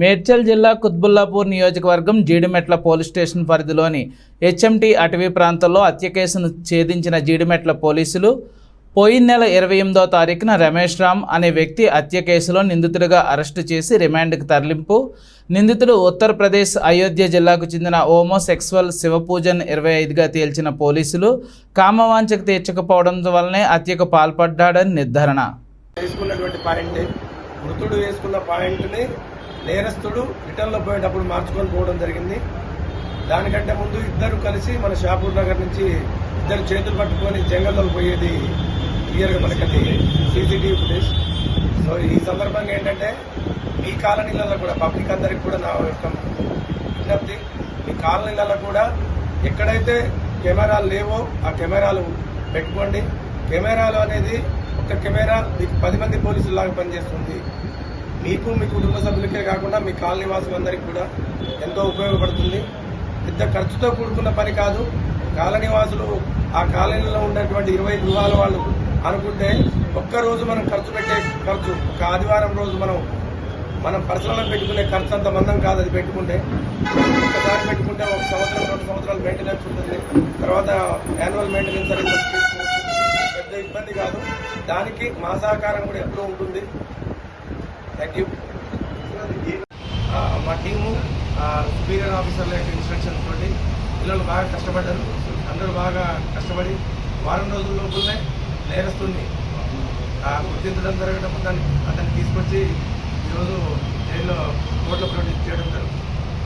మేడ్చల్ జిల్లా కుత్బుల్లాపూర్ నియోజకవర్గం Jeedimetla police station పరిధిలోని హెచ్ఎంటీ అటవీ ప్రాంతంలో హత్య కేసును ఛేదించిన జీడిమెట్ల పోలీసులు పోయిన నెల ఇరవై ఎనిమిదో తారీఖున రమేష్ రామ్ అనే వ్యక్తి హత్య కేసులో నిందితుడిగా అరెస్టు చేసి రిమాండ్కు తరలింపు. నిందితుడు ఉత్తరప్రదేశ్ అయోధ్య జిల్లాకు చెందిన హోమోసెక్సువల్ శివపూజన్ ఇరవై ఐదుగా తేల్చిన పోలీసులు కామవాంఛకు తీర్చకపోవడం వల్లనే హత్యకు పాల్పడ్డాడని నిర్ధారణ. వేసుకున్నటువంటి పాయింట్. మృతుడు వేసుకున్న పాయింట్ని నేరస్తుడు రిటర్న్లో పోయేటప్పుడు మార్చుకొని పోవడం జరిగింది. దానికంటే ముందు ఇద్దరు కలిసి మన షాపూర్ నగర్ నుంచి ఇద్దరు చేతులు పట్టుకొని జంగల్లోకి పోయేది క్లియర్గా మనకది సీసీటీవీ ఫుటేజ్. సో ఈ సందర్భంగా ఏంటంటే మీ కాలనీలలో కూడా పబ్లిక్ అందరికి కూడా నా యొక్క విజ్ఞప్తి. మీ కాలనీలలో కూడా ఎక్కడైతే కెమెరాలు లేవో ఆ కెమెరాలు పెట్టుకోండి. కెమెరాలు అనేది ఒక కెమెరా మీకు పది మంది పోలీసులు లాగా పనిచేస్తుంది. మీకు మీ కుటుంబ సభ్యులకే కాకుండా మీ కాలనీ వాసులందరికీ కూడా ఎంతో ఉపయోగపడుతుంది. పెద్ద ఖర్చుతో కూడుకున్న పని కాదు. కాలనీ వాసులు ఆ కాలనీలో ఉన్నటువంటి ఇరవై గృహాల వాళ్ళు అనుకుంటే ఒక్కరోజు మనం ఖర్చు పెట్టే ఖర్చు ఒక ఆదివారం రోజు మనం మనం పర్సనల్ పెట్టుకునే ఖర్చు అంత మందం కాదు అది పెట్టుకుంటే. ఒకసారి పెట్టుకుంటే ఒక సంవత్సరం రెండు సంవత్సరాలు మెయింటెనెన్స్ ఉంటుంది. తర్వాత యాన్యువల్ మెయింటెనెన్స్ అనేది పెద్ద ఇబ్బంది కాదు. దానికి మా సహకారం కూడా ఎప్పుడూ ఉంటుంది. థ్యాంక్ యూ మా టీము సుపీరియర్ ఆఫీసర్ల యొక్క ఇన్స్ట్రక్షన్స్ తోటి పిల్లలు బాగా కష్టపడ్డారు. అందరూ బాగా కష్టపడి వారం రోజుల లోపలనే నేరస్తుని ఆ, గుర్తించడం జరగడం దాన్ని అతన్ని తీసుకొచ్చి ఈరోజు జైల్లో కోర్టులో ప్రొడ్యూస్ చేయడం